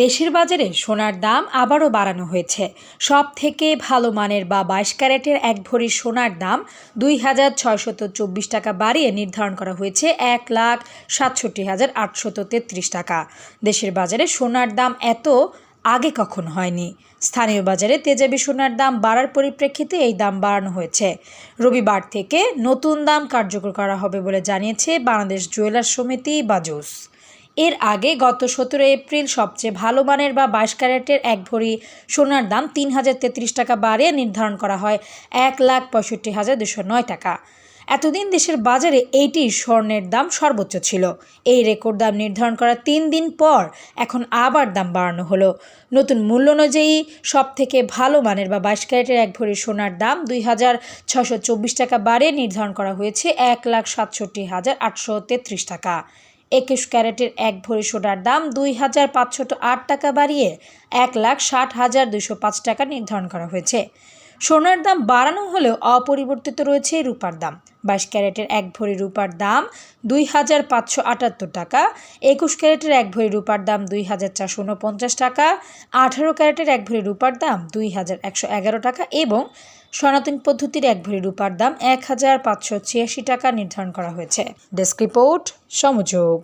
দেশের বাজারে সোনার দাম আবারও বাড়ানো হয়েছে। সব থেকে ভালো মানের বা বাইশ ক্যারেটের এক ভরি সোনার দাম দুই হাজার ছয়শত চব্বিশ টাকা বাড়িয়ে নির্ধারণ করা হয়েছে এক লাখ সাতষট্টি হাজার আটশত তেত্রিশ টাকা। দেশের বাজারে সোনার দাম এত আগে কখন হয়নি। স্থানীয় বাজারে তেজাবি সোনার দাম বাড়ার পরিপ্রেক্ষিতে এই দাম বাড়ানো হয়েছে। রবিবার থেকে নতুন দাম কার্যকর করা হবে বলে জানিয়েছে বাংলাদেশ জুয়েলার সমিতি বাজুস। এর আগে গত সতেরো এপ্রিল সবচেয়ে ভালো মানের বা বাইশ ক্যারেটের এক ভরি সোনার দাম তিন হাজার তেত্রিশ টাকা বাড়িয়ে নির্ধারণ করা হয় এক লাখ পঁয়ষট্টি হাজার দুশো নয় টাকা। এতদিন দেশের বাজারে এইটি স্বর্ণের দাম সর্বোচ্চ ছিল। এই রেকর্ড দাম নির্ধারণ করার তিন দিন পর এখন আবার দাম বাড়ানো হলো। নতুন মূল্য অনুযায়ী সব থেকে ভালো মানের বা বাইশ ক্যারেটের এক ভরি সোনার দাম দুই হাজার ছশো চব্বিশ টাকা বাড়িয়ে নির্ধারণ করা হয়েছে এক লাখ সাতষট্টি হাজার আটশো তেত্রিশ টাকা। একুশ ক্যারেটের এক ভরি সোনার দাম দুই হাজার পাঁচশত আট টাকা বাড়িয়ে এক লাখ ষাট হাজার দুশো পাঁচ টাকা নির্ধারণ করা হয়েছে। সোনার দাম বাড়ানো হলেও অপরিবর্তিত রয়েছে রূপার দাম। বাইশ ক্যারেটের এক ভরি রূপার দাম দুই হাজার পাঁচশো আটাত্তর টাকা, একুশ ক্যারেটের এক ভরি রূপার দাম দুই হাজার চারশো উনপঞ্চাশ টাকা, আঠারো ক্যারেটের এক ভরি রূপার দাম দুই হাজার একশো এগারো টাকা এবং সনাতন পদ্ধতির এক ভরি রূপার দাম এক হাজার পাঁচশো ছিয়াশি টাকা নির্ধারণ করা হয়েছে। Desk report সমযোগ।